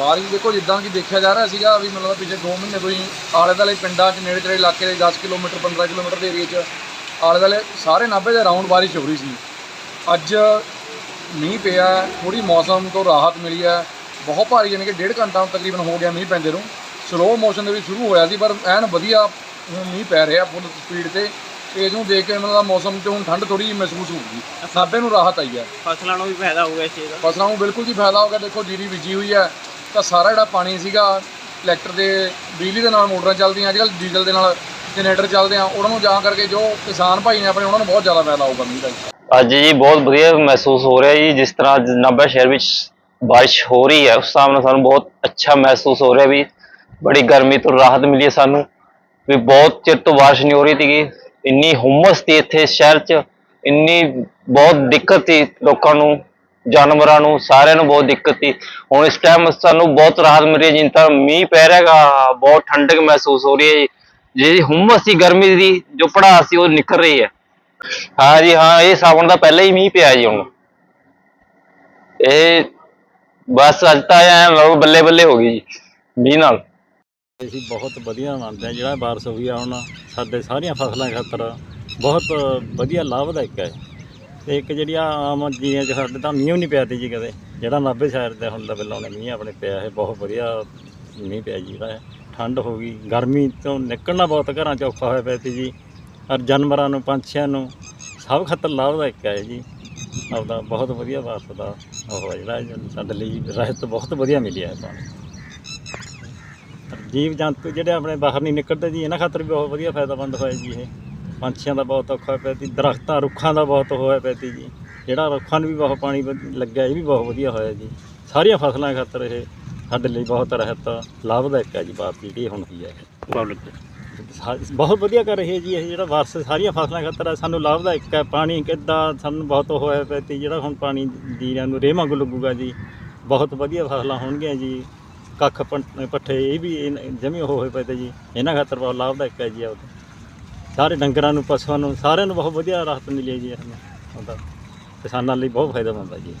ਬਾਰਿਸ਼ ਦੇਖੋ ਜਿੱਦਾਂ ਕਿ ਦੇਖਿਆ ਜਾ ਰਿਹਾ ਸੀਗਾ ਵੀ ਮਤਲਬ ਪਿਛਲੇ 2 ਮਹੀਨੇ ਤੋਂ ਹੀ ਆਲੇ ਦੁਆਲੇ ਪਿੰਡਾਂ 'ਚ ਨੇੜੇ ਤੇੜੇ ਇਲਾਕੇ ਦੇ 10 ਕਿਲੋਮੀਟਰ 15 ਕਿਲੋਮੀਟਰ ਦੇ ਏਰੀਏ 'ਚ ਆਲੇ ਦੁਆਲੇ ਸਾਰੇ ਨਾਭੇ ਦੇ ਰਾਉਂਡ ਬਾਰਿਸ਼ ਹੋ ਰਹੀ ਸੀ। ਅੱਜ ਮੀਂਹ ਪਿਆ ਥੋੜੀ ਮੌਸਮ ਤੋਂ ਰਾਹਤ ਮਿਲੀ ਹੈ। ਬਹੁਤ ਭਾਰੀ ਯਾਨੀ ਕਿ ਡੇਢ ਘੰਟਾ ਤਕਰੀਬਨ ਹੋ ਗਿਆ ਮੀਂਹ ਪੈਂਦੇ ਨੂੰ। ਸਲੋ ਮੋਸ਼ਨ ਦੇ ਵਿੱਚ ਸ਼ੁਰੂ ਹੋਇਆ ਸੀ ਪਰ ਐਨ ਵਧੀਆ ਹੁਣ ਮੀਂਹ ਪੈ ਰਿਹਾ ਫੁੱਲ ਸਪੀਡ ਤੇ। ਇਸ ਨੂੰ ਦੇਖ ਕੇ ਮਤਲਬ ਮੌਸਮ 'ਚ ਹੁਣ ਠੰਡ ਥੋੜੀ ਮਹਿਸੂਸ ਹੋਊਗੀ। ਨਾਭੇ ਨੂੰ ਰਾਹਤ ਆਈ ਹੈ। ਫਸਲਾਂ ਨੂੰ ਵੀ ਫਾਇਦਾ ਹੋਊਗਾ ਇਸ ਚੀਜ਼ ਦਾ। ਫਸਲਾਂ ਨੂੰ ਬਿਲਕੁਲ ਜੀ ਫਾਇਦਾ ਹੋ ਗਿਆ। ਦੇਖੋ ਜੀਰੀ ਬੀਜੀ ਹੋਈ ਹੈ। ਤਾਂ ਸਾਰਾ ਜਿਹੜਾ ਪਾਣੀ ਸੀਗਾ ਇਲੈਕਟਰ ਦੇ ਬਿਜਲੀ ਦੇ ਨਾਲ ਮੋਟਰਾਂ ਚੱਲਦੀਆਂ ਅੱਜਕੱਲ ਡੀਜ਼ਲ ਦੇ ਨਾਲ ਜਨਰੇਟਰ ਚੱਲਦੇ ਆ, ਉਹਨਾਂ ਨੂੰ ਜਾਂ ਕਰਕੇ ਜੋ ਕਿਸਾਨ ਭਾਈ ਨੇ ਆਪਣੇ, ਉਹਨਾਂ ਨੂੰ ਬਹੁਤ ਜ਼ਿਆਦਾ ਫਾਇਦਾ ਹੋਊਗਾ ਮੀਂਹ ਦਾ ਅੱਜ ਜੀ ਬਹੁਤ ਵਧੀਆ ਮਹਿਸੂਸ ਹੋ ਰਿਹਾ ਜੀ, ਜਿਸ ਤਰ੍ਹਾਂ ਨਾਭਾ ਸ਼ਹਿਰ ਵਿੱਚ ਬਾਰਿਸ਼ ਹੋ ਰਹੀ ਹੈ, ਉਸ ਹਿਸਾਬ ਨਾਲ ਸਾਨੂੰ ਬਹੁਤ ਅੱਛਾ ਮਹਿਸੂਸ ਹੋ ਰਿਹਾ ਵੀ ਬੜੀ ਗਰਮੀ ਤੋਂ ਰਾਹਤ ਮਿਲੀ ਹੈ ਸਾਨੂੰ, ਵੀ ਬਹੁਤ ਚਿਰ ਤੋਂ ਬਾਰਿਸ਼ ਨਹੀਂ ਹੋ ਰਹੀ ਸੀਗੀ, ਇੰਨੀ ਹੁਮਸ ਸੀ ਇੱਥੇ ਸ਼ਹਿਰ 'ਚ, ਇੰਨੀ ਬਹੁਤ ਦਿੱਕਤ ਸੀ ਲੋਕਾਂ ਨੂੰ ਜਾਨਵਰਾਂ ਨੂੰ, ਸਾਰਿਆਂ ਨੂੰ ਬਹੁਤ ਦਿੱਕਤ ਸੀ। ਹੁਣ ਇਸ ਟਾਈਮ ਸਾਨੂੰ ਬਹੁਤ ਰਾਹਤ ਮਿਲ ਰਹੀ ਹੈ ਮੀਂਹ ਪੈ ਰਿਹਾ ਬਹੁਤ ਠੰਡਕ ਮਹਿਸੂਸ ਹੋ ਰਹੀ ਹੈ ਜਿਹੜੀ ਹੁਮਸ ਸੀ ਗਰਮੀ ਦੀ, ਜੋ ਪੜਾਸ ਸੀ, ਉਹ ਨਿਕਲ ਰਹੀ ਹੈ। ਹਾਂ ਜੀ, ਹਾਂ, ਇਹ ਸਾਵਣ ਦਾ ਪਹਿਲਾਂ ਹੀ ਮੀਂਹ ਪਿਆ ਜੀ ਹੁਣ। ਇਹ ਬਸ ਅੱਜ ਤਾਂ ਐ ਬੱਲੇ ਬੱਲੇ ਹੋ ਗਈ ਜੀ, ਮੀਂਹ ਨਾਲ। ਅਸੀਂ ਬਹੁਤ ਵਧੀਆ ਮੰਨਦੇ ਹਾਂ ਜਿਹੜਾ ਬਾਰਿਸ਼ ਹੋਈ ਆ ਹੁਣ, ਸਾਡੇ ਸਾਰੀਆਂ ਫਸਲਾਂ ਖਾਤਰ। ਬਹੁਤ ਵਧੀਆ ਲਾਭਦਾਇਕ ਹੈ। ਤੇ ਇੱਕ ਜਿਹੜੀ ਆ ਆਮ ਜੀਆਂ ਚ ਸਾਡੇ ਤਾਂ ਮੀਂਹ ਨਹੀਂ ਪਿਆ ਤੀ ਜੀ ਕਦੇ। ਜਿਹੜਾ ਨਾਭੇ ਸ਼ਹਿਰ ਦਾ ਹੁਣ ਦਾ ਬਿੱਲੋਂ ਨੇ ਮੀਂਹ ਆਪਣੇ ਪਿਆ ਹੈ ਬਹੁਤ ਵਧੀਆ ਮੀਂਹ ਪਿਆ ਜੀ। ਜਿਹੜਾ ਠੰਡ ਹੋ ਗਈ, ਗਰਮੀ ਤੋਂ ਨਿਕਲਣਾ ਬਹੁਤ ਘਰਾਂ ਚ ਔਖਾ ਹੋਇਆ ਪਿਆ ਸੀ ਜੀ। ਔਰ ਜਾਨਵਰਾਂ ਨੂੰ, ਪੰਛੀਆਂ ਨੂੰ ਸਭ ਖਾਤਰ ਲਾਭਦਾਇਕ ਹੈ ਜੀ। ਆਪਦਾ ਬਹੁਤ ਵਧੀਆ ਬਾਰਿਸ਼ ਦਾ ਉਹ ਹੈ ਜਿਹੜਾ ਸਾਡੇ ਲਈ ਰਹਿਤ ਬਹੁਤ ਵਧੀਆ ਮਿਲਿਆ ਹੈ ਪਾਣੀ ਜੀਵ ਜੰਤੂ ਜਿਹੜੇ ਆਪਣੇ ਬਾਹਰ ਨਹੀਂ ਨਿਕਲਦੇ ਜੀ, ਇਹਨਾਂ ਖਾਤਰ ਵੀ ਬਹੁਤ ਵਧੀਆ ਫਾਇਦਾਮੰਦ ਹੋਇਆ ਜੀ ਇਹ। ਪੰਛੀਆਂ ਦਾ ਬਹੁਤ ਔਖਾ ਪਿਆ ਸੀ ਦਰਖਤਾਂ ਰੁੱਖਾਂ ਦਾ ਬਹੁਤ ਹੋਇਆ ਪਿਆ ਸੀ ਜੀ। ਜਿਹੜਾ ਰੁੱਖਾਂ ਨੂੰ ਵੀ ਬਹੁਤ ਪਾਣੀ ਲੱਗਿਆ ਇਹ ਵੀ ਬਹੁਤ ਵਧੀਆ ਹੋਇਆ ਜੀ। ਸਾਰੀਆਂ ਫਸਲਾਂ ਖਾਤਰ ਇਹ ਸਾਡੇ ਲਈ ਬਹੁਤ ਰਹਿਤ ਲਾਭਦਾਇਕ ਹੈ ਜੀ ਬਾਤ ਜਿਹੜੀ ਹੁਣ ਹੋਈ ਹੈ। ਪਬਲਿਕ ਬਹੁਤ ਵਧੀਆ ਕਰ ਰਹੀ ਹੈ ਜੀ ਇਹ ਜਿਹੜਾ ਵਾਰਸ ਸਾਰੀਆਂ ਫਸਲਾਂ ਖਾਤਰ ਹੈ ਸਾਨੂੰ ਲਾਭਦਾਇਕ ਹੈ। ਪਾਣੀ ਕਿੱਦਾਂ ਸਾਨੂੰ ਬਹੁਤ ਹੋਇਆ ਪਿਆ ਸੀ ਜਿਹੜਾ ਹੁਣ ਪਾਣੀ ਜੀਰਿਆਂ ਨੂੰ ਰੇਹ ਵਾਂਗੂ ਲੱਗੂਗਾ ਜੀ। ਬਹੁਤ ਵਧੀਆ ਫਸਲਾਂ ਹੋਣਗੀਆਂ ਜੀ। ਕੱਖ ਪੱਠੇ ਇਹ ਵੀ ਜਮੀ ਹੋਏ ਪਏ ਤੇ ਜੀ। ਇਹਨਾਂ ਖਾਤਰ ਬਹੁਤ ਲਾਭਦਾਇਕ ਹੈ ਜੀ ਉਹ ਸਾਰੇ ਡੰਗਰਾਂ ਨੂੰ, ਪਸ਼ੂਆਂ ਨੂੰ, ਸਾਰਿਆਂ ਨੂੰ ਬਹੁਤ ਵਧੀਆ ਰਾਹਤ ਮਿਲੀ ਹੈ ਜੀ ਇਹਨੂੰ ਉਹਦਾ ਕਿਸਾਨਾਂ ਲਈ ਬਹੁਤ ਫਾਇਦਾ ਹੁੰਦਾ ਜੀ।